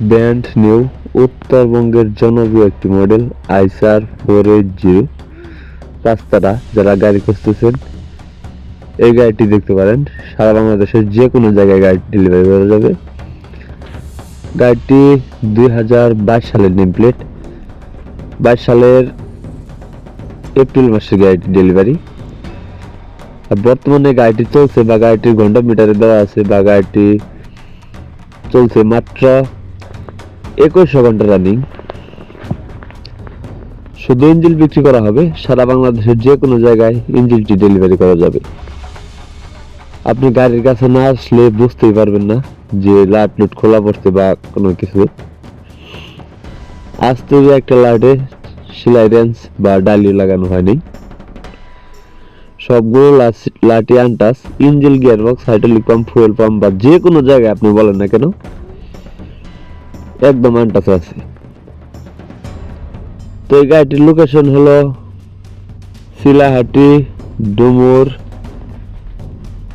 Brand new, উত্তরবঙ্গের জনপ্রিয় একটি মডেল আইসার ফোর এইট জিরো রাস্তাটা যারা গাড়ি খুঁজতেছেন, এই গাড়িটি দেখতে পারেন। সারা বাংলাদেশের যে কোনো জায়গায় গাড়ি ডেলিভারি করা যাবে। গাড়িটি দুই হাজার বাইশ সালের নেম প্লেট বাইশ সালের এপ্রিল মাসের গাড়িটি ডেলিভারি আর বর্তমানে গাড়িটি চলছে বা গাড়িটির ঘণ্টা মিটারে দেওয়া আছে বা গাড়িটি চলছে মাত্র একুশশো ঘণ্টা রানিং শুধু ইঞ্জিল বিক্রি করা হবে, সারা বাংলাদেশের যে কোনো জায়গায় ইঞ্জিলটি ডেলিভারি করা যাবে। আপনি গাড়ির কাছে না আসলে বুঝতেই পারবেন না যে লাইট লুট খোলা পড়ছে বা কোনো কিছু আজ তৈরি একটা লাইটে সেলাই রেঞ্জ বা ডালি লাগানো হয়নি। সবগুলো লাইটই আনটাস engine gear box hydraulic pump fuel pump বা যে কোনো জায়গায় আপনি বলেন না কেন একদম আনটাস আছে। তো এই গাড়িটির লোকেশন হলো শিলাহাটি, ডুমুর,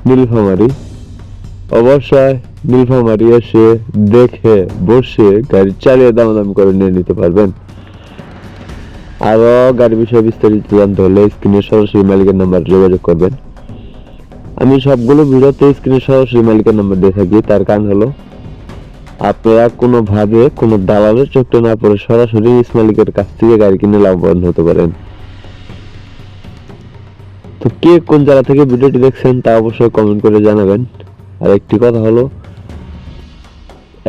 নীলফামারি। অবশ্যই নীলফামারি এসে দেখে, বসে গাড়ি চালিয়ে দামাদাম করে নিয়ে নিতে পারবেন। আরও গাড়ি বিষয়ে বিস্তারিত জানতে হলে স্ক্রিনে সরাসরি মালিকের নাম্বার যোগাযোগ করবেন। আমি সবগুলো ভিডিওতে স্ক্রিনে সরাসরি মালিকের নাম্বার দিয়ে থাকি, তার কারণ হলো আপনারা কোনোভাবে কোনো দালালের চোখটা না পড়ে সরাসরি নিজ মালিকের কাছ থেকে গাড়ি কিনে লাভবান হতে পারেন। তো কে কোন জায়গা থেকে ভিডিওটি দেখছেন তা অবশ্যই কমেন্ট করে জানাবেন। আর একটি কথা হলো,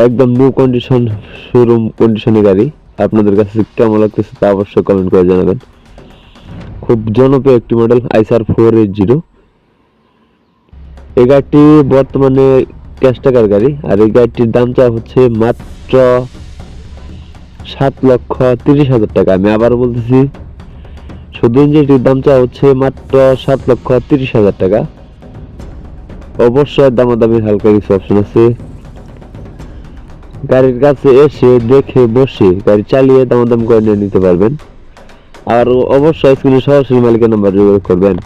একদম নিউ কন্ডিশন শোরুম কন্ডিশনে গাড়ি আপনাদের কাছে কেমন লাগতেছে তা অবশ্যই কমেন্ট করে জানাবেন। খুব জনপ্রিয় একটি মডেল আইসার ফোর এইট জিরো এই গাড়িটি বর্তমানে ক্যাশ টাকার গাড়ি, আর এই গাড়িটির দাম চা হচ্ছে মাত্র সাত লক্ষ তিরিশ হাজার টাকা। আমি আবার বলতেছি, শুধু ইঞ্জিনটির দাম চা হচ্ছে মাত্র সাত লক্ষ তিরিশ হাজার টাকা। অবশ্যই দামাদামির হালকা কিছু অপশন আছে। গাড়ির কাছে এসে দেখে বসে গাড়ি চালিয়ে দামাদাম করে নিয়ে নিতে পারবেন। আর অবশ্যই স্ক্রিনে সরাসরি মালিকের নাম্বার যোগাযোগ করবেন।